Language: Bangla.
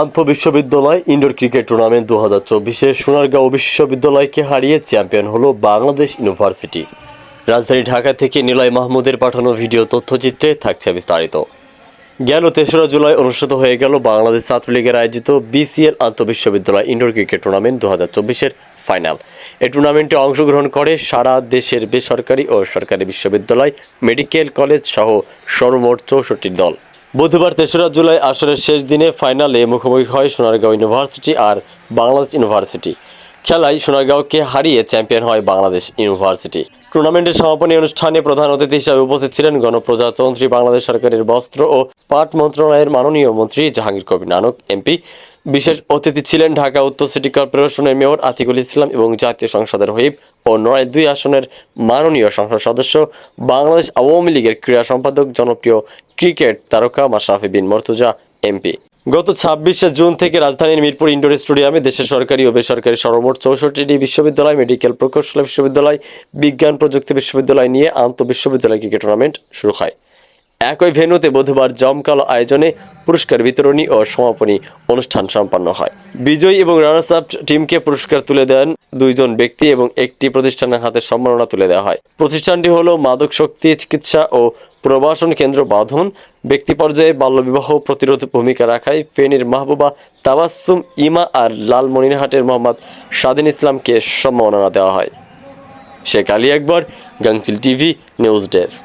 আন্তঃ বিশ্ববিদ্যালয় ইনডোর ক্রিকেট টুর্নামেন্ট দু হাজার চব্বিশে সোনারগাঁও বিশ্ববিদ্যালয়কে হারিয়ে চ্যাম্পিয়ন হলো বাংলাদেশ ইউনিভার্সিটি। রাজধানী ঢাকা থেকে নিলয় মাহমুদের পাঠানো ভিডিও তথ্যচিত্রে থাকছে বিস্তারিত। গেল তেসরা জুলাই অনুষ্ঠিত হয়ে গেল বাংলাদেশ ছাত্রলীগের আয়োজিত বিসিএল আন্তঃবিশ্ববিদ্যালয় ইনডোর ক্রিকেট টুর্নামেন্ট দু হাজার চব্বিশের ফাইনাল। এই টুর্নামেন্টে অংশগ্রহণ করে সারা দেশের বেসরকারি ও সরকারি বিশ্ববিদ্যালয়, মেডিকেল কলেজ সহ সর্বমোট চৌষট্টি দল। বুধবার তেসরা জুলাই আসরের শেষ দিনে ফাইনালে মুখোমুখি হয় সোনারগাঁও ইউনিভার্সিটি আর বাংলাদেশ ইউনিভার্সিটি। খেলায় সোনারগাঁওকে হারিয়ে চ্যাম্পিয়ন হয় বাংলাদেশ ইউনিভার্সিটি। টুর্নামেন্টের সমাপনী অনুষ্ঠানে প্রধান অতিথি হিসেবে উপস্থিত ছিলেন গণপ্রজাতন্ত্রী বাংলাদেশ সরকারের বস্ত্র ও পাট মন্ত্রণালয়ের মাননীয় মন্ত্রী জাহাঙ্গীর কবির নানক, এমপি। বিশেষ অতিথি ছিলেন ঢাকা উত্তর সিটি কর্পোরেশনের মেয়র আতিকুল ইসলাম এবং জাতীয় সংসদের হুইপ ও নড়াইল দুই আসনের মাননীয় সংসদ সদস্য বাংলাদেশ আওয়ামী লীগের ক্রীড়া সম্পাদক জনপ্রিয় ক্রিকেট তারকা মাশরাফি বিন মর্তুজা, এমপি। গত ছাব্বিশে জুন থেকে রাজধানীর মিরপুর ইনডোর স্টেডিয়ামে দেশের সরকারি ও বেসরকারি সর্বমোট চৌষট্টিটি বিশ্ববিদ্যালয়, মেডিকেল প্রকৌশল বিশ্ববিদ্যালয়, বিজ্ঞান প্রযুক্তি বিশ্ববিদ্যালয় নিয়ে আন্তঃ বিশ্ববিদ্যালয় ক্রিকেট টুর্নামেন্ট শুরু হয়। একই ভেন্যুতে বুধবার জমকালো আয়োজনে পুরস্কার বিতরণী ও সমাপনী অনুষ্ঠান সম্পন্ন হয়। বিজয়ী এবং রানার্স আপ টিমকে পুরস্কার তুলে দেন দুইজন ব্যক্তি এবং একটি প্রতিষ্ঠানের হাতে সম্মাননা তুলে দেওয়া হয়। প্রতিষ্ঠানটি হলো মাদক শক্তি, চিকিৎসা ও প্রবাসন কেন্দ্র বাঁধন। ব্যক্তি পর্যায়ে বাল্যবিবাহ প্রতিরোধ ভূমিকা রাখায় ফেনীর মাহবুবা তাবাসুম ইমা আর লালমনিরহাটের মোহাম্মদ স্বাধীন ইসলামকে সম্মাননা দেওয়া হয়। Sheikh Ali Akbar Gangchil TV, news desk.